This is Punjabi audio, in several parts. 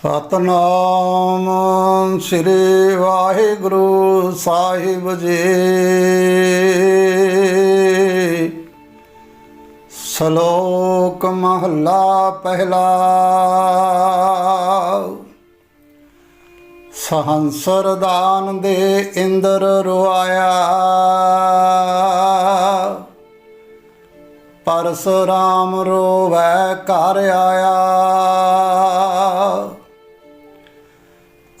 ਸਤਨਾਮ ਸ੍ਰੀ ਵਾਹਿਗੁਰੂ ਸਾਹਿਬ ਜੀ। ਸ਼ਲੋਕ ਮਹੱਲਾ ਪਹਿਲਾ। ਸਹੰਸਰ ਦਾਨ ਦੇ ਇੰਦਰ ਰੁਆਇਆ। ਪਰਸੁਰਾਮ ਰੋਵੈ ਘਰ ਆਇਆ।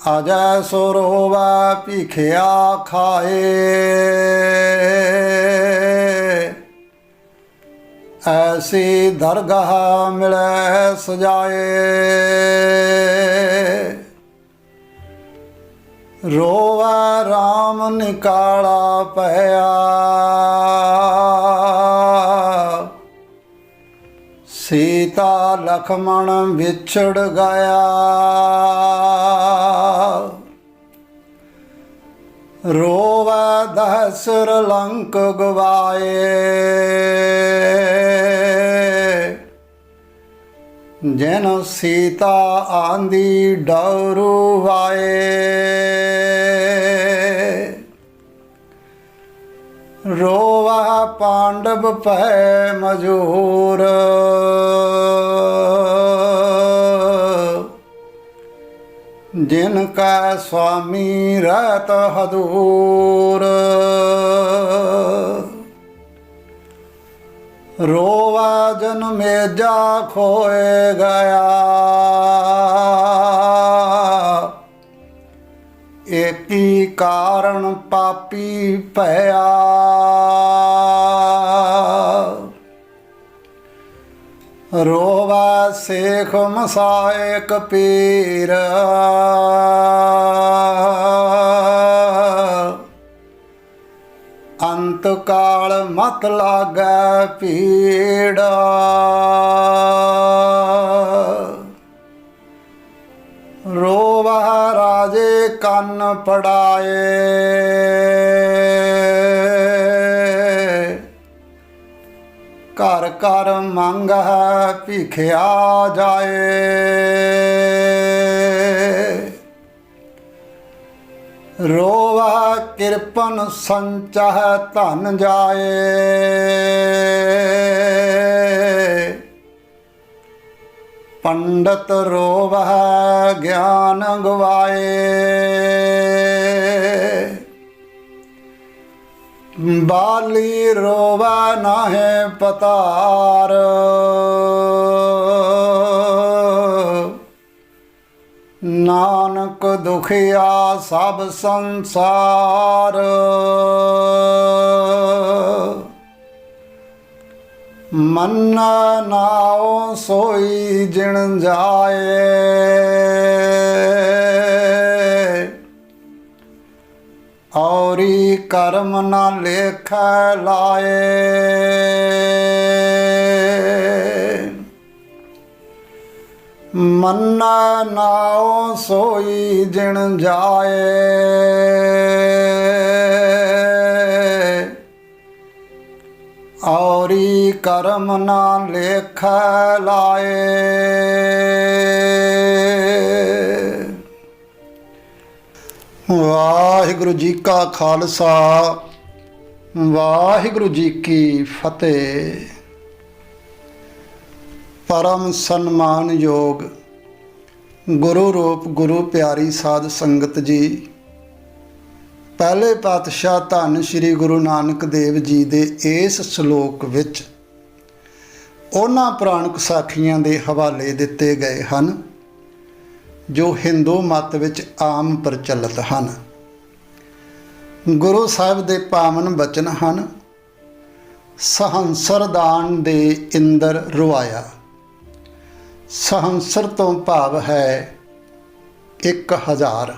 ਅਜੈ ਸੋ ਰੋਵੈ ਭਿਖਿਆ ਖਾਏ। ਐਸੀ ਦਰਗਾਹ ਮਿਲੈ ਸਜਾਏ। ਰੋਵੈ RAM ਨਿਕਾਲਾ ਪਿਆ ਸੀਤਾ ਲਖਮਣ ਵਿਛੜ ਗਿਆ। ਰੋਵੈ ਦਹਸਰ ਲੰਕ ਗਵਾਏ। ਜਨ ਸੀਤਾ ਆਂਦੀ ਡਰੂ ਵਾਏ। ਰੋਵਾ ਪਾਂਡਵ ਭੈ ਮਜੂਰ। ਜਿਨ ਕਾ ਸੁਆਮੀ ਰਹਤ ਹਦੂਰ ਰੋਵਾ ਜਨ ਮੇਜਾ ਖੋਏ ਗਿਆ। ਏਕੀ ਕਾਰਣ ਪਾਪੀ ਭਇਆ। ਰੋਵਾ ਸੇਖ ਮਸਾਇਕ ਪੀਰ ਅੰਤ ਕਾਲ ਮਤ ਲਾਗੈ ਪੀੜਾ ਰੋਵਾ ਰਾਜੇ ਕੰਨ ਪੜਾਏ ਕਰ ਮੰਗ ਹੈ ਭਿਖਿਆ ਜਾਏ। ਰੋਵਾ ਕਿਰਪਨ ਸੰਚਹ ਧਨ ਜਾਏ। ਪੰਡਤ ਰੋਵਹਿ ਗਿਆਨ ਗਵਾਏ। ਬਾਲੀ ਰੋਵਾ ਨਾਹੇ ਪਤਾਰ। ਨਾਨਕ ਦੁਖਿਆ ਸਭ ਸੰਸਾਰ। ਮਨ ਨਾਉ ਸੋਈ ਜਿਣ ਜਾਏ। ਔਰੀ ਕਰਮ ਨਾ ਲੇਖ ਲਾਏ। ਮੰਨਾ ਨਾਉ ਸੋਈ ਜਿਣ ਜਾਏ। ਔਰੀ ਕਰਮ ਨਾ ਲੇਖ ਲਾਏ। ਵਾਹਿਗੁਰੂ ਜੀ ਕਾ ਖਾਲਸਾ, ਵਾਹਿਗੁਰੂ ਜੀ ਕੀ ਫਤਿਹ। ਪਰਮ ਸਨਮਾਨ ਯੋਗ ਗੁਰੂ ਰੂਪ ਗੁਰੂ ਪਿਆਰੀ ਸਾਧ ਸੰਗਤ ਜੀ, ਪਹਿਲੇ ਪਾਤਸ਼ਾਹ ਧੰਨ ਸ੍ਰੀ ਗੁਰੂ ਨਾਨਕ ਦੇਵ ਜੀ ਦੇ ਇਸ ਸ਼ਲੋਕ ਵਿੱਚ ਉਹਨਾਂ ਪੁਰਾਣਕ ਸਾਖੀਆਂ ਦੇ ਹਵਾਲੇ ਦਿੱਤੇ ਗਏ ਹਨ। ਜੋ ਹਿੰਦੂ ਮਤ ਵਿੱਚ ਆਮ ਪ੍ਰਚਲਿਤ ਹਨ। ਗੁਰੂ ਸਾਹਿਬ ਦੇ ਪਾਵਨ ਬਚਨ ਹਨ, ਸਹੰਸਰ ਦਾਨ ਦੇ ਇੰਦਰ ਰੁਆਇਆ। ਸਹੰਸਰ ਤੋਂ ਭਾਵ ਹੈ 1000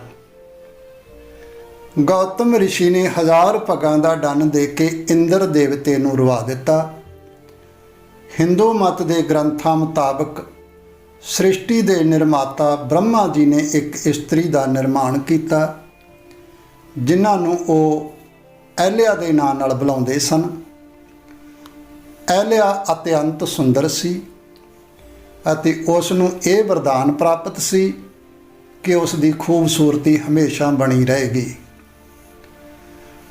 ਗੌਤਮ ਰਿਸ਼ੀ ਨੇ ਹਜ਼ਾਰ ਭਗਾਂ ਦਾ ਡੰਨ ਦੇ ਕੇ ਇੰਦਰ ਦੇਵਤੇ ਨੂੰ ਰਵਾ ਦਿੱਤਾ। ਹਿੰਦੂ ਮਤ ਦੇ ਗ੍ਰੰਥਾਂ ਮੁਤਾਬਕ ਸ੍ਰਿਸ਼ਟੀ ਦੇ ਨਿਰਮਾਤਾ ਬ੍ਰਹਮਾ ਜੀ ਨੇ ਇੱਕ ਇਸਤਰੀ ਦਾ ਨਿਰਮਾਣ ਕੀਤਾ, ਜਿਨ੍ਹਾਂ ਨੂੰ ਉਹ ਐਲਿਆ ਦੇ ਨਾਂ ਨਾਲ ਬੁਲਾਉਂਦੇ ਸਨ। ਐਲਿਆ ਅਤਿਅੰਤ ਸੁੰਦਰ ਸੀ ਅਤੇ ਉਸ ਨੂੰ ਇਹ ਵਰਦਾਨ ਪ੍ਰਾਪਤ ਸੀ ਕਿ ਉਸ ਦੀ ਖੂਬਸੂਰਤੀ ਹਮੇਸ਼ਾ ਬਣੀ ਰਹੇਗੀ।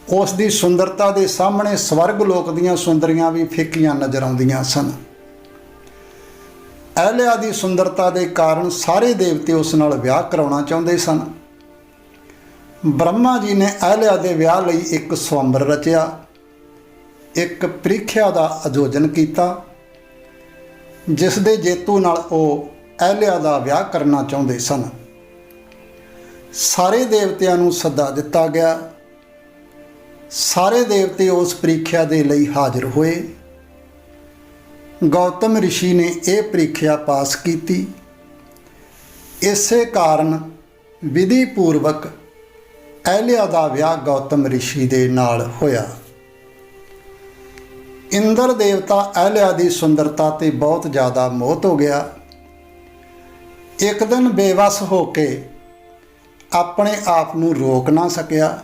ਉਸ ਦੀ ਸੁੰਦਰਤਾ ਦੇ ਸਾਹਮਣੇ ਸਵਰਗ ਲੋਕ ਦੀਆਂ ਸੁੰਦਰੀਆਂ ਵੀ ਫਿੱਕੀਆਂ ਨਜ਼ਰ ਆਉਂਦੀਆਂ ਸਨ। ਅਹਲਿਆ ਦੀ ਸੁੰਦਰਤਾ ਦੇ ਕਾਰਨ ਸਾਰੇ ਦੇਵਤੇ ਉਸ ਨਾਲ ਵਿਆਹ ਕਰਾਉਣਾ ਚਾਹੁੰਦੇ ਸਨ। ਬ੍ਰਹਮਾ ਜੀ ਨੇ ਅਹਿਲਿਆ ਦੇ ਵਿਆਹ ਲਈ ਇੱਕ ਸਵੰਬਰ ਰਚਿਆ। ਇੱਕ ਪ੍ਰੀਖਿਆ ਦਾ ਆਯੋਜਨ ਕੀਤਾ, ਜਿਸ ਦੇ ਜੇਤੂ ਨਾਲ ਉਹ ਅਹਲਿਆ ਦਾ ਵਿਆਹ ਕਰਨਾ ਚਾਹੁੰਦੇ ਸਨ। ਸਾਰੇ ਦੇਵਤਿਆਂ ਨੂੰ ਸੱਦਾ ਦਿੱਤਾ ਗਿਆ। ਸਾਰੇ ਦੇਵਤੇ ਉਸ ਪ੍ਰੀਖਿਆ ਦੇ ਲਈ ਹਾਜ਼ਰ ਹੋਏ। ਗੌਤਮ ਰਿਸ਼ੀ ਨੇ ਇਹ ਪ੍ਰੀਖਿਆ ਪਾਸ ਕੀਤੀ। ਇਸੇ ਕਾਰਨ ਵਿਧੀ ਪੂਰਵਕ ਅਹਲਿਆ ਦਾ ਵਿਆਹ ਗੌਤਮ ਰਿਸ਼ੀ ਦੇ ਨਾਲ ਹੋਇਆ। ਇੰਦਰ ਦੇਵਤਾ ਅਹਿਲਿਆ ਦੀ ਸੁੰਦਰਤਾ ਤੇ ਬਹੁਤ ਜ਼ਿਆਦਾ ਮੋਹਤ ਹੋ ਗਿਆ। ਇੱਕ ਦਿਨ ਬੇਵਸ ਹੋ ਕੇ ਆਪਣੇ ਆਪ ਨੂੰ ਰੋਕ ਨਾ ਸਕਿਆ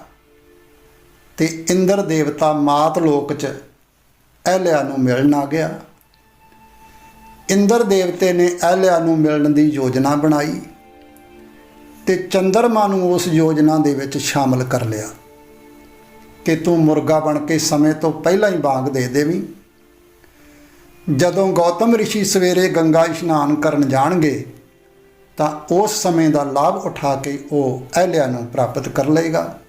ਤੇ ਇੰਦਰ ਦੇਵਤਾ ਮਾਤ ਲੋਕ 'ਚ ਅਹਿਲਿਆ ਨੂੰ ਮਿਲਣ ਆ ਗਿਆ। ਇੰਦਰ ਦੇਵਤੇ ਨੇ ਅਹਲਿਆ ਨੂੰ ਮਿਲਣ ਦੀ ਯੋਜਨਾ ਬਣਾਈ ਤੇ ਚੰਦਰਮਾ ਨੂੰ ਉਸ ਯੋਜਨਾ ਦੇ ਵਿੱਚ ਸ਼ਾਮਲ ਕਰ ਲਿਆ ਕਿ ਤੂੰ ਮੁਰਗਾ ਬਣ ਕੇ ਸਮੇਂ ਤੋਂ ਪਹਿਲਾਂ ਹੀ ਬਾਗ ਦੇ ਦੇਵੀਂ। ਜਦੋਂ ਗੌਤਮ ਰਿਸ਼ੀ ਸਵੇਰੇ ਗੰਗਾ ਇਸ਼ਨਾਨ ਕਰਨ ਜਾਣਗੇ, ਤਾਂ ਉਸ ਸਮੇਂ ਦਾ ਲਾਭ ਉਠਾ ਕੇ ਉਹ ਅਹਲਿਆ ਨੂੰ ਪ੍ਰਾਪਤ ਕਰ ਲਏਗਾ।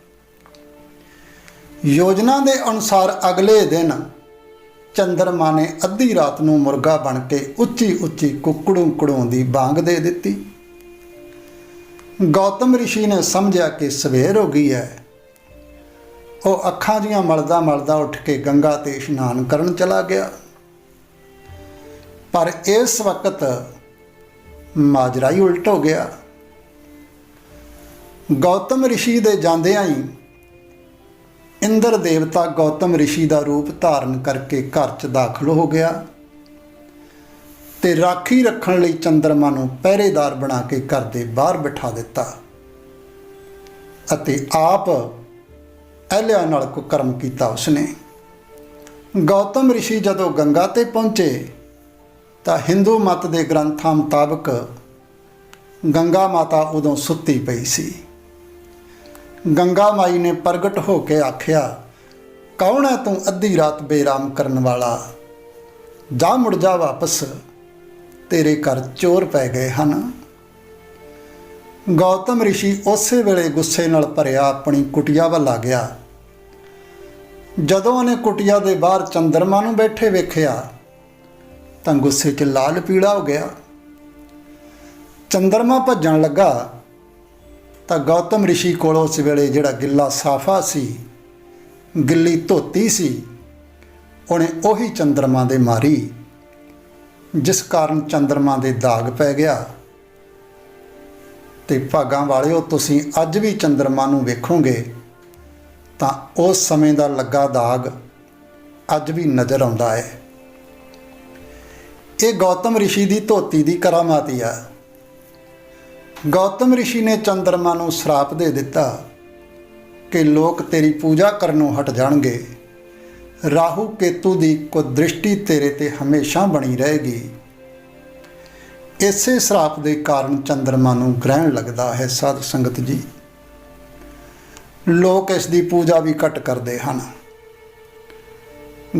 ਯੋਜਨਾ ਦੇ ਅਨੁਸਾਰ ਅਗਲੇ ਦਿਨ ਚੰਦਰਮਾ ਨੇ ਅੱਧੀ ਰਾਤ ਨੂੰ ਮੁਰਗਾ ਬਣ ਕੇ ਉੱਚੀ ਉੱਚੀ ਕੁੱਕੜੂ ਕੜਾਉਂਦੀ ਬਾਂਗ ਦੇ ਦਿੱਤੀ। ਗੌਤਮ ਰਿਸ਼ੀ ਨੇ ਸਮਝਿਆ ਕਿ ਸਵੇਰ ਹੋ ਗਈ ਹੈ। ਉਹ ਅੱਖਾਂ ਜੀਆਂ ਮਲਦਾ ਮਲਦਾ ਉੱਠ ਕੇ ਗੰਗਾ ਤੇ ਇਸ਼ਨਾਨ ਕਰਨ ਚਲਾ ਗਿਆ। ਪਰ ਇਸ ਵਕਤ ਮਾਜਰਾ ਹੀ ਉਲਟ ਹੋ ਗਿਆ। ਗੌਤਮ ਰਿਸ਼ੀ ਦੇ ਜਾਂਦਿਆਂ ਹੀ ਇੰਦਰ ਦੇਵਤਾ ਗੌਤਮ ਰਿਸ਼ੀ ਦਾ ਰੂਪ ਧਾਰਨ ਕਰਕੇ ਘਰ 'ਚ ਦਾਖਲ ਹੋ ਗਿਆ ਤੇ ਰਾਖੀ ਰੱਖਣ ਲਈ ਚੰਦਰਮਾ ਨੂੰ ਪਹਿਰੇਦਾਰ ਬਣਾ ਕੇ ਘਰ ਦੇ ਬਾਹਰ ਬਿਠਾ ਦਿੱਤਾ ਅਤੇ ਆਪ ਅਹਲਿਆ ਨਾਲ ਕੁਕਰਮ ਕੀਤਾ ਉਸਨੇ। ਗੌਤਮ ਰਿਸ਼ੀ ਜਦੋਂ ਗੰਗਾ ਤੇ ਪਹੁੰਚੇ ਤਾਂ ਹਿੰਦੂ ਮਤ ਦੇ ਗ੍ਰੰਥਾਂ ਮੁਤਾਬਕ ਗੰਗਾ ਮਾਤਾ ਉਦੋਂ ਸੁੱਤੀ ਪਈ ਸੀ। ਗੰਗਾ ਮਾਈ ਨੇ ਪ੍ਰਗਟ ਹੋ ਕੇ ਆਖਿਆ, ਕੌਣ ਹੈ ਤੂੰ ਅੱਧੀ ਰਾਤ ਬੇਰਾਮ ਕਰਨ ਵਾਲਾ? ਜਾ ਮੁੜ ਜਾ ਵਾਪਸ, ਤੇਰੇ ਘਰ ਚੋਰ ਪੈ ਗਏ ਹਨ। ਗੌਤਮ ਰਿਸ਼ੀ ਉਸੇ ਵੇਲੇ ਗੁੱਸੇ ਨਾਲ ਭਰਿਆ ਆਪਣੀ ਕੁਟਿਆ ਵੱਲ ਆ ਗਿਆ। ਜਦੋਂ ਉਹਨੇ ਕੁਟਿਆ ਦੇ ਬਾਹਰ ਚੰਦਰਮਾ ਨੂੰ ਬੈਠੇ ਵੇਖਿਆ, ਤਾਂ ਗੁੱਸੇ 'ਚ ਲਾਲ ਪੀੜਾ ਹੋ ਗਿਆ। ਚੰਦਰਮਾ ਭੱਜਣ ਲੱਗਾ ਤਾਂ ਗੌਤਮ ਰਿਸ਼ੀ ਕੋਲ ਉਸ ਵੇਲੇ ਜਿਹੜਾ ਗਿੱਲਾ ਸਾਫਾ ਸੀ, ਗਿੱਲੀ ਧੋਤੀ ਸੀ, ਉਹਨੇ ਉਹੀ ਚੰਦਰਮਾ ਦੇ ਮਾਰੀ, ਜਿਸ ਕਾਰਨ ਚੰਦਰਮਾ ਦੇ ਦਾਗ ਪੈ ਗਿਆ। ਤੇ ਭਾਗਾਂ ਵਾਲਿਓ, ਤੁਸੀਂ ਅੱਜ ਵੀ ਚੰਦਰਮਾ ਨੂੰ ਵੇਖੋਗੇ, ਤਾਂ ਉਸ ਸਮੇਂ ਦਾ ਲੱਗਾ ਦਾਗ ਅੱਜ ਵੀ ਨਜ਼ਰ ਆਉਂਦਾ ਹੈ। ਇਹ ਗੌਤਮ ਰਿਸ਼ੀ ਦੀ ਧੋਤੀ ਦੀ ਕਰਾਮਾਤੀ ਆ। ਗੌਤਮ ਰਿਸ਼ੀ ਨੇ ਚੰਦਰਮਾ ਨੂੰ ਸ਼ਰਾਪ ਦੇ ਦਿੱਤਾ ਕਿ ਲੋਕ ਤੇਰੀ ਪੂਜਾ ਕਰਨੋਂ ਹਟ ਜਾਣਗੇ। ਰਾਹੂ ਕੇਤੂ ਦੀ ਕੋ ਦ੍ਰਿਸ਼ਟੀ ਤੇਰੇ ਤੇ ਹਮੇਸ਼ਾ ਬਣੀ ਰਹੇਗੀ। ਇਸੇ ਸ਼ਰਾਪ ਦੇ ਕਾਰਨ ਚੰਦਰਮਾ ਨੂੰ ਗ੍ਰਹਿਣ ਲੱਗਦਾ ਹੈ ਸਾਧ ਸੰਗਤ ਜੀ। ਲੋਕ ਇਸ ਦੀ ਪੂਜਾ ਵੀ ਘਟ ਕਰਦੇ ਹਨ।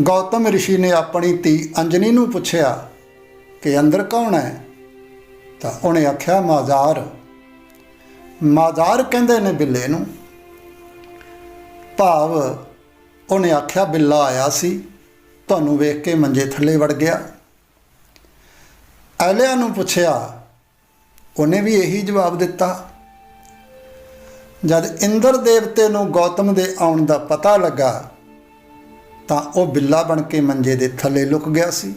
ਗੌਤਮ ਰਿਸ਼ੀ ਨੇ ਆਪਣੀ ਧੀ ਅੰਜਨੀ ਨੂੰ ਪੁੱਛਿਆ ਕਿ ਅੰਦਰ ਕੌਣ ਹੈ? ਤਾਂ ਉਹਨੇ ਆਖਿਆ, ਮਾਜ਼ਾਰ। ਮਾਜ਼ਾਰ ਕਹਿੰਦੇ ਨੇ ਬਿੱਲੇ ਨੂੰ, ਭਾਵ ਉਹਨੇ ਆਖਿਆ, ਬਿੱਲਾ ਆਇਆ ਸੀ, ਤੁਹਾਨੂੰ ਵੇਖ ਕੇ ਮੰਜੇ ਥੱਲੇ ਵੜ ਗਿਆ। ਅਹਲਿਆ ਨੂੰ ਪੁੱਛਿਆ, ਉਹਨੇ ਵੀ ਇਹੀ ਜਵਾਬ ਦਿੱਤਾ, ਜਦ ਇੰਦਰ ਦੇਵਤੇ ਨੂੰ ਗੌਤਮ ਦੇ ਆਉਣ ਦਾ ਪਤਾ ਲੱਗਾ, ਤਾਂ ਉਹ ਬਿੱਲਾ ਬਣ ਕੇ ਮੰਜੇ ਦੇ ਥੱਲੇ ਲੁਕ ਗਿਆ ਸੀ।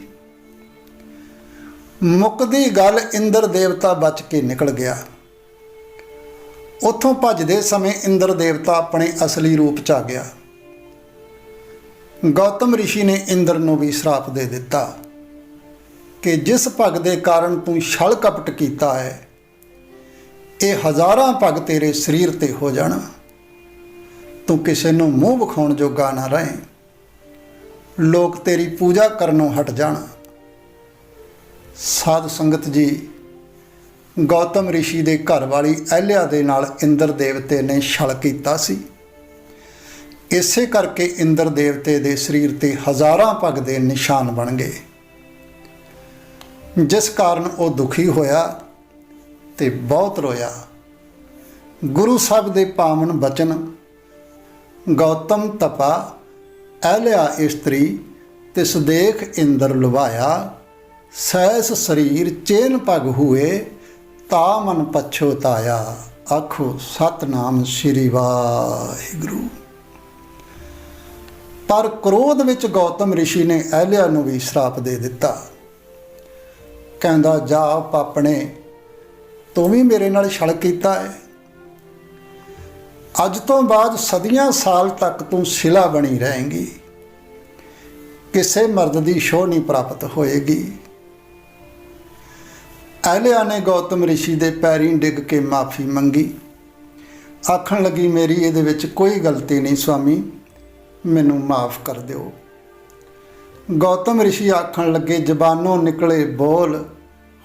ਮੁੱਕਦੀ ਗੱਲ ਇੰਦਰ ਦੇਵਤਾ ਬਚ ਕੇ ਨਿਕਲ ਗਿਆ। ਉੱਥੋਂ ਭੱਜਦੇ ਸਮੇਂ ਇੰਦਰ ਦੇਵਤਾ ਆਪਣੇ ਅਸਲੀ ਰੂਪ 'ਚ ਆ ਗਿਆ। ਗੌਤਮ ਰਿਸ਼ੀ ਨੇ ਇੰਦਰ ਨੂੰ ਵੀ ਸ਼ਰਾਪ ਦੇ ਦਿੱਤਾ ਕਿ ਜਿਸ ਭਗ ਦੇ ਕਾਰਨ ਤੂੰ ਛਲ ਕਪਟ ਕੀਤਾ ਹੈ, ਇਹ ਹਜ਼ਾਰਾਂ ਭਗ ਤੇਰੇ ਸਰੀਰ ਤੇ ਹੋ ਜਾਣ। ਤੂੰ ਕਿਸੇ ਨੂੰ ਮੂੰਹ ਵਿਖਾਉਣ ਜੋਗਾ ਨਾ ਰਹੇ। ਲੋਕ ਤੇਰੀ ਪੂਜਾ ਕਰਨੋਂ ਹਟ ਜਾਣ। ਸਾਧ ਸੰਗਤ ਜੀ ਗੌਤਮ ਰਿਸ਼ੀ ਦੇ ਘਰ ਵਾਲੀ ਅਹਲਿਆ ਦੇ ਨਾਲ ਇੰਦਰ ਦੇਵਤੇ ਨੇ ਛਲ ਕੀਤਾ ਸੀ। ਇਸੇ ਕਰਕੇ ਇੰਦਰ ਦੇਵਤੇ ਦੇ ਸਰੀਰ ਤੇ ਹਜ਼ਾਰਾਂ ਪੱਗ ਦੇ ਨਿਸ਼ਾਨ ਬਣ ਗਏ। ਜਿਸ ਕਾਰਨ ਉਹ ਦੁਖੀ ਹੋਇਆ ਤੇ ਬਹੁਤ ਰੋਇਆ। ਗੁਰੂ ਸਾਹਿਬ ਦੇ ਪਾਵਨ ਬਚਨ, ਗੌਤਮ ਤਪਾ, ਅਹਲਿਆ ਇਸਤਰੀ, ਤਿਸ ਦੇਖ ਇੰਦਰ ਲੁਭਾਇਆ ਸੈਸ ਸਰੀਰ ਚੇਨ ਪਗ ਹੋਏ ਤਾ ਮਨ ਪਛੋਤਾਇਆ ਆਖੋ ਸਤਨਾਮ ਸ੍ਰੀ ਵਾਹਿਗੁਰੂ। ਪਰ ਕ੍ਰੋਧ ਵਿੱਚ ਗੌਤਮ ਰਿਸ਼ੀ ਨੇ ਅਹਲਿਆ ਨੂੰ ਵੀ ਸ਼ਰਾਪ ਦੇ ਦਿੱਤਾ। ਕਹਿੰਦਾ, ਜਾ ਪਾਪਣੇ ਤੂੰ ਵੀ ਮੇਰੇ ਨਾਲ ਛਲ ਕੀਤਾ ਹੈ ਅੱਜ ਤੋਂ ਬਾਅਦ ਸਦੀਆਂ ਸਾਲ ਤੱਕ ਤੂੰ ਸ਼ਿਲਾ ਬਣੀ ਰਹੇਂਗੀ। ਕਿਸੇ ਮਰਦ ਦੀ ਸ਼ੋਹ ਨਹੀਂ ਪ੍ਰਾਪਤ ਹੋਏਗੀ। ਅਹਲਿਆ ਨੇ ਗੌਤਮ ਰਿਸ਼ੀ ਦੇ ਪੈਰੀਂ ਡਿੱਗ ਕੇ ਮਾਫੀ ਮੰਗੀ। ਆਖਣ ਲੱਗੀ, ਮੇਰੀ ਇਹਦੇ ਵਿੱਚ ਕੋਈ ਗਲਤੀ ਨਹੀਂ ਸੁਆਮੀ ਮੈਨੂੰ ਮਾਫ ਕਰ ਦਿਓ। ਗੌਤਮ ਰਿਸ਼ੀ ਆਖਣ ਲੱਗੇ, ਜ਼ਬਾਨੋਂ ਨਿਕਲੇ ਬੋਲ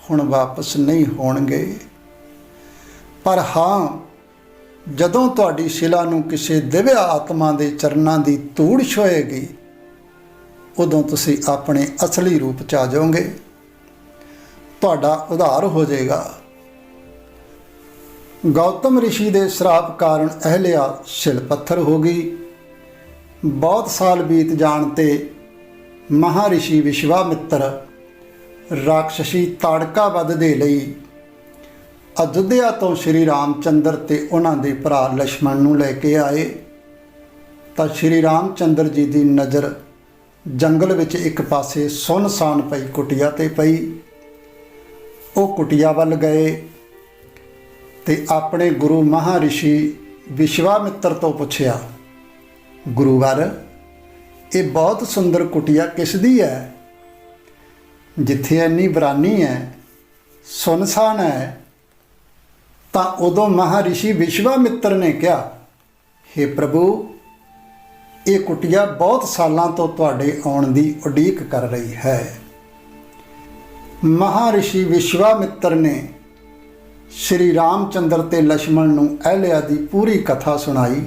ਹੁਣ ਵਾਪਸ ਨਹੀਂ ਹੋਣਗੇ। ਪਰ ਹਾਂ, ਜਦੋਂ ਤੁਹਾਡੀ ਸ਼ਿਲਾ ਨੂੰ ਕਿਸੇ ਦਿਵਿਆ ਆਤਮਾ ਦੇ ਚਰਨਾਂ ਦੀ ਧੂੜ ਛੋਏਗੀ, ਉਦੋਂ ਤੁਸੀਂ ਆਪਣੇ ਅਸਲੀ ਰੂਪ ਚ ਆ ਜਾਓਗੇ। ਤੁਹਾਡਾ ਉਧਾਰ ਹੋ ਜਾਏਗਾ। ਗੌਤਮ ઋષਿ ਦੇ ਸ਼ਰਾਪ ਕਾਰਨ ਅਹਿਲਿਆ ਸਿਲ ਪੱਥਰ ਹੋ ਗਈ। ਬਹੁਤ ਸਾਲ ਬੀਤ ਜਾਣ ਤੇ ਮਹਾਰਿਸ਼ੀ ਵਿਸ਼ਵਾਮਿੱਤਰ ਰਾਖਸ਼ੀ ਵੱਧ ਦੇ ਲਈ ਅਯੁੱਧਿਆ ਤੋਂ ਸ਼੍ਰੀ ਰਾਮਚੰਦਰ ਤੇ ਉਹਨਾਂ ਦੇ ਭਰਾ ਲక్ష్మణ ਨੂੰ ਲੈ ਕੇ ਆਏ। ਤਾਂ ਸ਼੍ਰੀ ਰਾਮਚੰਦਰ ਜੀ ਦੀ ਨਜ਼ਰ ਜੰਗਲ ਵਿੱਚ ਇੱਕ ਪਾਸੇ ਸੁੰਨਸਾਨ ਪਈ ਕੁਟਿਆ ਤੇ ਪਈ। ਉਹ ਕੁਟਿਆ ਵੱਲ ਗਏ ਤੇ ਆਪਣੇ ਗੁਰੂ ਮਹਾਰਿਸ਼ੀ ਵਿਸ਼ਵਾਮਿੱਤਰ ਤੋਂ ਪੁੱਛਿਆ ਗੁਰੂਵਰ ਇਹ ਬਹੁਤ ਸੁੰਦਰ ਕੁਟਿਆ ਕਿਸ ਦੀ ਹੈ? ਜਿੱਥੇ ਇੰਨੀ ਬਰਾਨੀ ਹੈ, ਸੁਨਸਾਨ ਹੈ, ਤਾਂ ਉਦੋਂ ਮਹਾਰਿਸ਼ੀ ਵਿਸ਼ਵਾਮਿੱਤਰ ਨੇ ਕਿਹਾ हे ਪ੍ਰਭੂ, ਇਹ ਕੁਟਿਆ ਬਹੁਤ ਸਾਲਾਂ ਤੋਂ ਤੁਹਾਡੇ ਆਉਣ ਦੀ ਉਡੀਕ ਕਰ ਰਹੀ ਹੈ। ਮਹਾਰਿਸ਼ੀ ਵਿਸ਼ਵਾਮਿੱਤਰ ਨੇ ਸ਼੍ਰੀ ਰਾਮਚੰਦਰ ਤੇ ਲక్ష్మణ ਨੂੰ ਅਹਿਲਿਆ ਦੀ ਪੂਰੀ ਕਥਾ ਸੁਣਾਈ।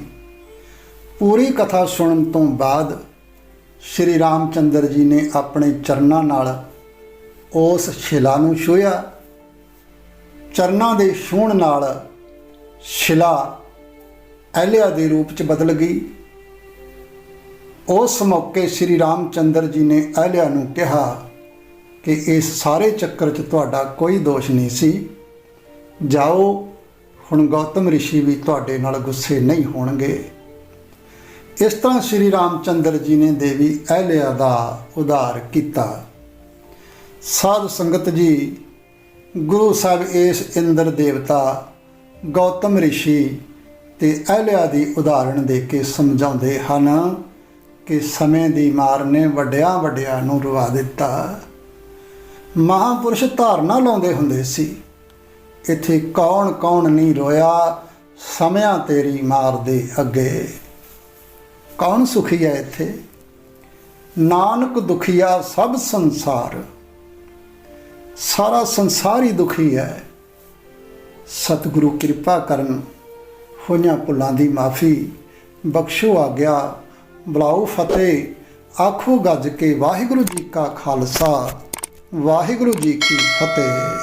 ਪੂਰੀ ਕਥਾ ਸੁਣਨ ਤੋਂ ਬਾਅਦ ਸ਼੍ਰੀ ਰਾਮਚੰਦਰ ਜੀ ਨੇ ਆਪਣੇ ਚਰਨਾਂ ਨਾਲ ਉਸ ਸ਼ਿਲਾ ਨੂੰ ਛੂਇਆ ਚਰਨਾਂ ਦੇ ਛੂਣ ਨਾਲ ਸ਼ਿਲਾ ਅਹਿਲਿਆ ਦੇ ਰੂਪ 'ਚ ਬਦਲ ਗਈ। ਉਸ ਮੌਕੇ ਸ਼੍ਰੀ ਰਾਮਚੰਦਰ ਜੀ ਨੇ ਅਹਿਲਿਆ ਨੂੰ ਕਿਹਾ ਕਿ ਇਸ ਸਾਰੇ ਚੱਕਰ 'ਚ ਤੁਹਾਡਾ ਕੋਈ ਦੋਸ਼ ਨਹੀਂ ਸੀ। ਜਾਓ, ਹੁਣ ਗੌਤਮ ਰਿਸ਼ੀ ਵੀ ਤੁਹਾਡੇ ਨਾਲ ਗੁੱਸੇ ਨਹੀਂ ਹੋਣਗੇ। ਇਸ ਤਰ੍ਹਾਂ ਸ਼੍ਰੀ ਰਾਮਚੰਦਰ ਜੀ ਨੇ ਦੇਵੀ ਅਹਲਿਆ ਦਾ ਉਧਾਰ ਕੀਤਾ। ਸਾਧ ਸੰਗਤ ਜੀ, ਗੁਰੂ ਸਾਹਿਬ ਇਸ ਇੰਦਰ ਦੇਵਤਾ, ਗੌਤਮ ਰਿਸ਼ੀ ਤੇ ਅਹਲਿਆ ਦੀ ਉਦਾਹਰਣ ਦੇ ਕੇ ਸਮਝਾਉਂਦੇ ਹਨ ਕਿ ਸਮੇਂ ਦੀ ਮਾਰ ਨੇ ਵੱਡਿਆਂ ਵੱਡਿਆਂ ਨੂੰ ਰਵਾ ਦਿੱਤਾ। ਮਹਾਪੁਰਸ਼ ਧਾਰਨਾ ਲਾਉਂਦੇ ਹੁੰਦੇ ਸੀ। ਇੱਥੇ ਕੌਣ ਕੌਣ ਨਹੀਂ ਰੋਇਆ, ਸਮਿਆਂ ਤੇਰੀ ਮਾਰ ਦੇ ਅੱਗੇ। ਕੌਣ ਸੁਖੀ ਹੈ ਇੱਥੇ? ਨਾਨਕ ਦੁਖੀਆ ਸਭ ਸੰਸਾਰ। ਸਾਰਾ ਸੰਸਾਰ ਹੀ ਦੁਖੀ ਹੈ। ਸਤਿਗੁਰੂ ਕਿਰਪਾ ਕਰਨ ਹੋਈਆਂ ਭੁੱਲਾਂ ਦੀ ਮਾਫੀ ਬਖਸ਼ੋ ਆਗਿਆ। ਬੁਲਾਓ ਫਤਿਹ, ਆਖੋ ਗੱਜ ਕੇ ਵਾਹਿਗੁਰੂ ਜੀ ਕਾ ਖਾਲਸਾ। ਵਾਹਿਗੁਰੂ ਜੀ ਕੀ ਫਤਿਹ।